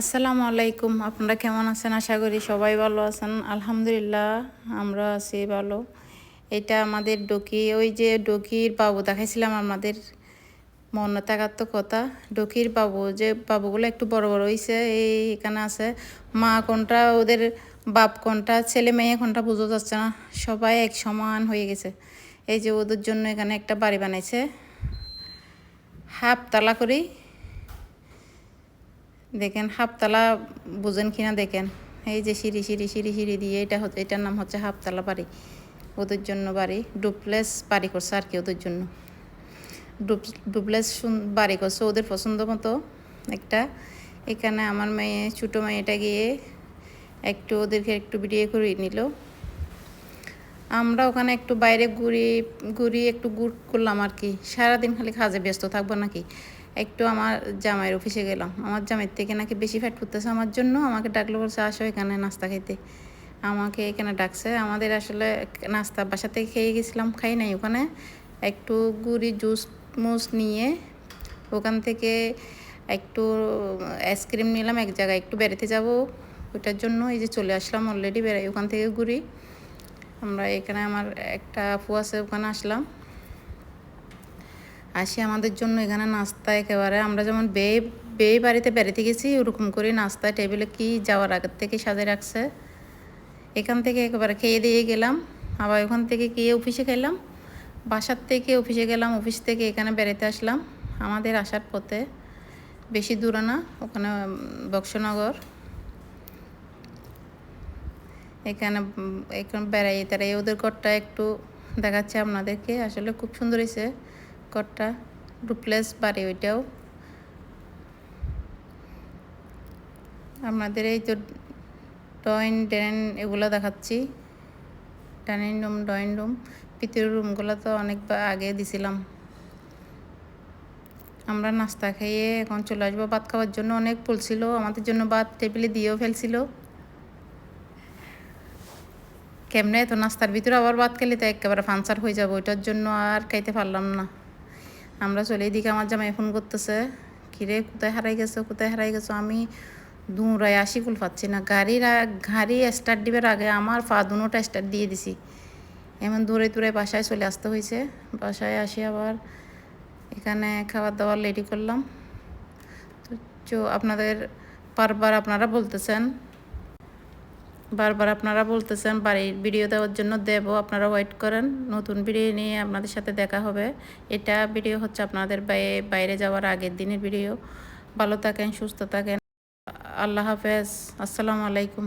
আসসালামু আলাইকুম, আপনারা কেমন আছেন? আশা করি সবাই ভালো আছেন। আলহামদুলিল্লাহ, আমরা আছি ভালো। এটা আমাদের ডকি, ওই যে ডকির বাবু, দেখাইছিলাম আমাদের মনে থাকার তো কথা। ডকির বাবু, যে বাবুগুলো একটু বড় বড় হয়েছে এই এখানে আছে। মা কোনটা, ওদের বাপ কোনটা, ছেলে মেয়ে কোনটা বুঝতে যাচ্ছে না। সবাই এক সমান হয়ে গেছে। এই যে ওদের জন্য এখানে একটা বাড়ি বানাইছে। হাফ তালা করি দেখেন হাফতলা বুঝেন কিনা দেখেন। এই যে সিঁড়ি সিঁড়ি সিঁড়ি সিঁড়ি দিয়ে এটা হচ্ছে, এটার নাম হচ্ছে হাফতলা বাড়ি। ওদের জন্য বাড়ি, ডুপ্লেস বাড়ি করছে আর কি ওদের জন্য। ডুপ্লেস বাড়ি করছে ওদের পছন্দ মতো একটা। এখানে আমার মেয়ে, ছোটো মেয়েটা গিয়ে একটু ওদেরকে একটু ভিডিও করে নিল। আমরা ওখানে একটু বাইরে ঘুরি ঘুরি, একটু গুড় করলাম আর কি। সারাদিন খালি কাজে ব্যস্ত থাকব নাকি? একটু আমার জামাইয়ের অফিসে গেলাম। আমার জামাইয়ের থেকে নাকি বেশি ফ্যাট করতেছে আমার জন্য। আমাকে ডাকলো, বলছে, আসো এখানে নাস্তা খাইতে আমাকে এখানে ডাকছে। আমাদের আসলে নাস্তা বাসা থেকে খেয়ে গেছিলাম, খাই নাই ওখানে। একটু গুড়ি, জুস, মুস নিয়ে ওখান থেকে একটু আইসক্রিম নিলাম, এক জায়গায় একটু বেড়াতে যাব। ওইটার জন্য এই যে চলে আসলাম অলরেডি বেড়াই, ওখান থেকে ঘুরি। আমরা এখানে আমার একটা আপু আছে, ওখানে আসলাম। আসি আমাদের জন্য এখানে নাস্তা একেবারে। আমরা যেমন বে বে বাড়িতে বেড়াতে গেছি, ওরকম করে নাস্তা টেবিলে কি যাওয়ার আগের থেকে সাজে রাখছে। এখান থেকে একেবারে খেয়ে দিয়ে গেলাম। আবার ওখান থেকে গিয়ে অফিসে খেলাম বাসার থেকে অফিসে গেলাম, অফিস থেকে এখানে বেড়াতে আসলাম। আমাদের আসার পথে, বেশি দূরে না, ওখানে বক্সনগর। এখানে এখানে বেড়াই তারাই ওদের ঘরটা একটু দেখাচ্ছে আপনাদেরকে। আসলে খুব সুন্দর হয়েছে ঘরটা ডুপ্লেস বাড়ি ওইটাও। আপনাদের এই তো ড্রয়িং ড্রেন এগুলো দেখাচ্ছি। ডাইনিং রুম, ড্রয়িং রুম, ভিতরের রুমগুলো তো অনেকবার আগে দিছিলাম। আমরা নাস্তা খেয়ে এখন চলে আসব। ভাত খাওয়ার জন্য অনেক বলছিল আমাদের জন্য ভাত টেবিলে দিয়েও ফেলছিল। কেমনে এত নাস্তার ভিতরে আবার ভাত খেলে তো একেবারে ফাংসার হয়ে যাব, ওইটার জন্য আর খাইতে পারলাম না। আমরা চলে এদিকে আমার জামাই ফোন করতেছে, কিরে, কোথায় হারাই গেছো, কোথায় হারাই গেছো? আমি দৌড়াই আসি কুল পাচ্ছি না। গাড়ির গাড়ি স্টার্ট দিবার আগে আমার পা দুটা স্টার্ট দিয়ে দিছি। এমন দূরে দূরে বাসায় চলে আসতে হয়েছে বাসায় আসি আবার এখানে খাবার দাবার রেডি করলাম। তো, আপনাদের বারবার আপনারা বলতেছেন বারবার আপনারা বলতেছেন, বাড়ির ভিডিও দেওয়ার জন্য দেব, আপনারা ওয়েট করেন, নতুন ভিডিও নিয়ে আপনাদের সাথে দেখা হবে। এটা ভিডিও হচ্ছে আপনাদের বাইরে যাওয়ার আগের দিনের ভিডিও ভালো থাকেন, সুস্থ থাকেন। আল্লাহ হাফেজ, আসসালামু আলাইকুম।